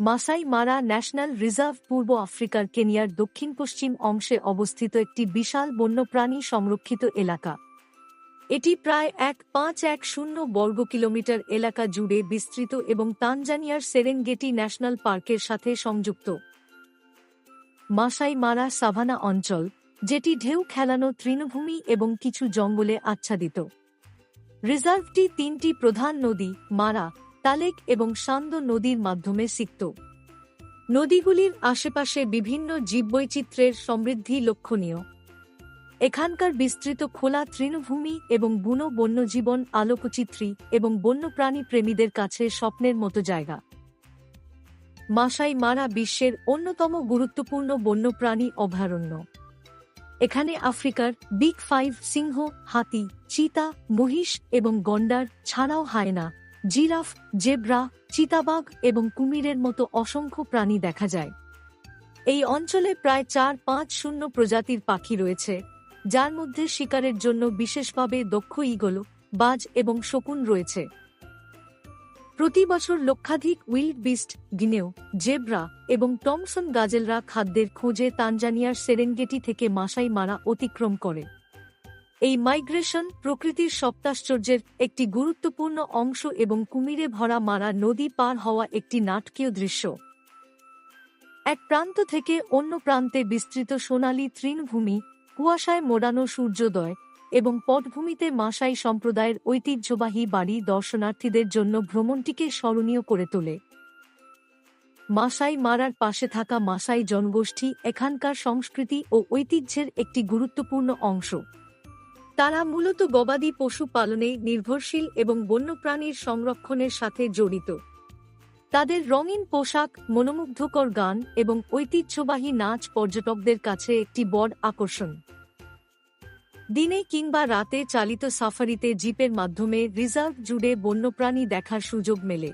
মাসাই মারা national reserve পূর্ব আফ্রিকার কেনিয়ার দক্ষিণ পশ্চিম অংশে অবস্থিত একটি বিশাল বন্যপ্রাণী সংরক্ষিত এলাকা। এটি প্রায় এক পাঁচ এক শূন্য বর্গ কিলোমিটার এলাকা জুড়ে বিস্তৃত এবং তানজানিয়ার সেরেনগেটি ন্যাশনাল পার্কের সাথে সংযুক্ত। মাসাই মারা সাভানা অঞ্চল, যেটি ঢেউ খেলানো তৃণভূমি এবং কিছু জঙ্গলে আচ্ছাদিত। রিজার্ভটি তিনটি প্রধান নদী, মারা তালেক এবং সান্দ নদীর মাধ্যমে সিক্ত। নদীগুলির আশেপাশে বিভিন্ন জীববৈচিত্র্যের সমৃদ্ধি লক্ষণীয়। এখানকার বিস্তৃত খোলা তৃণভূমি এবং বুনো বন্যজীবন আলোকচিত্রী এবং বন্যপ্রাণী প্রেমীদের কাছে স্বপ্নের মতো জায়গা। মাসাই মারা বিশ্বের অন্যতম গুরুত্বপূর্ণ বন্যপ্রাণী অভয়ারণ্য। এখানে আফ্রিকার বিগ ফাইভ সিংহ, হাতি, চিতা, মহিষ এবং গন্ডার ছাড়াও হায়না জিরাফ, জেব্রা, চিতাবাঘ এবং কুমিরের মতো অসংখ্য প্রাণী দেখা যায়। এই অঞ্চলে প্রায় চার পাঁচ শূন্য প্রজাতির পাখি রয়েছে, যার মধ্যে শিকারের জন্য বিশেষভাবে দক্ষ ইগল বাজ এবং শকুন রয়েছে। প্রতি বছর লক্ষাধিক উইল্ড বিস্ট, গিনেও, জেব্রা এবং টমসন গাজেলরা খাদ্যের খোঁজে তানজানিয়ার সেরেনগেটি থেকে মাসাই মারা অতিক্রম করে। এই মাইগ্রেশন প্রকৃতির সপ্তাশ্চর্যের একটি গুরুত্বপূর্ণ অংশ এবং কুমিরে ভরা মারা নদী পার হওয়া একটি নাটকীয় দৃশ্য। এক প্রান্ত থেকে অন্য প্রান্তে বিস্তৃত সোনালী তৃণভূমি, কুয়াশায় মোড়ানো সূর্যোদয় এবং পটভূমিতে মাসাই সম্প্রদায়ের ঐতিহ্যবাহী বাড়ি দর্শনার্থীদের জন্য ভ্রমণটিকে স্মরণীয় করে তোলে। মাসাই মারার পাশে থাকা মাসাই জনগোষ্ঠী এখানকার সংস্কৃতি ও ঐতিহ্যের একটি গুরুত্বপূর্ণ অংশ। তারা মূলত গবাদি পশু পালনে নির্ভরশীল এবং বন্যপ্রাণীর সংরক্ষণের সাথে জড়িত। তাদের রঙিন পোশাক, মনোমুগ্ধকর গান এবং ঐতিহ্যবাহী নাচ পর্যটকদের কাছে একটি বড় আকর্ষণ। দিনে কিংবা রাতে চালিত সাফারিতে জিপের মাধ্যমে রিজার্ভ জুড়ে বন্যপ্রাণী দেখার সুযোগ মেলে।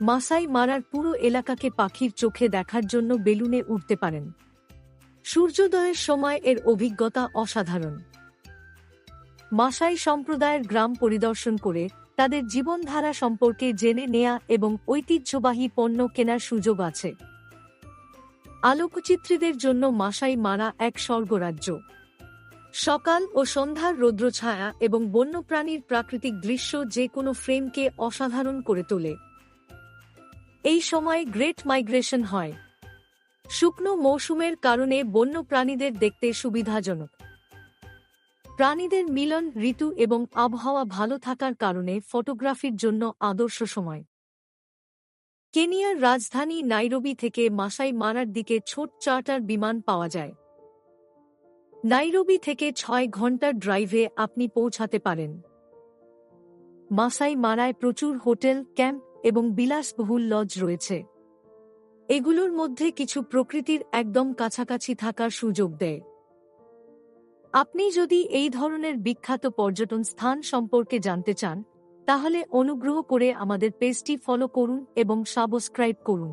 মাসাই মারার পুরো এলাকাকে পাখির চোখে দেখার জন্য বেলুনে উঠতে পারেন। সূর্যোদয়ের সময় এর অভিজ্ঞতা অসাধারণ। মাসাই সম্প্রদায়ের গ্রাম পরিদর্শন করে তাদের জীবনধারা সম্পর্কে জেনে নেয়া এবং ঐতিহ্যবাহী পণ্য কেনার সুযোগ আছে। আলোকচিত্রীদের জন্য মাসাই মারা এক স্বর্গরাজ্য। সকাল ও সন্ধ্যার রৌদ্রছায়া এবং বন্যপ্রাণীর প্রাকৃতিক দৃশ্য যে কোনো ফ্রেমকে অসাধারণ করে তোলে। এই সময় গ্রেট মাইগ্রেশন হয়। শুকনো মৌসুমের কারণে বন্যপ্রাণীদের দেখতে সুবিধাজনক। প্রাণীদের মিলন, ঋতু এবং আবহাওয়া ভালো থাকার কারণে ফটোগ্রাফির জন্য আদর্শ সময়। কেনিয়ার রাজধানী নাইরোবি থেকে মাসাই মারার দিকে ছোট চার্টার বিমান পাওয়া যায়। নাইরোবি থেকে ছয় ঘণ্টার ড্রাইভে আপনি পৌঁছাতে পারেন। মাসাই মারায় প্রচুর হোটেল, ক্যাম্প এবং বিলাসবহুল লজ রয়েছে। এগুলোর মধ্যে কিছু প্রকৃতির একদম কাছাকাছি থাকার সুযোগ দেয়। আপনি যদি এই ধরনের বিখ্যাত পর্যটন স্থান সম্পর্কে জানতে চান, তাহলে অনুগ্রহ করে আমাদের পেজটি ফলো করুন এবং সাবস্ক্রাইব করুন।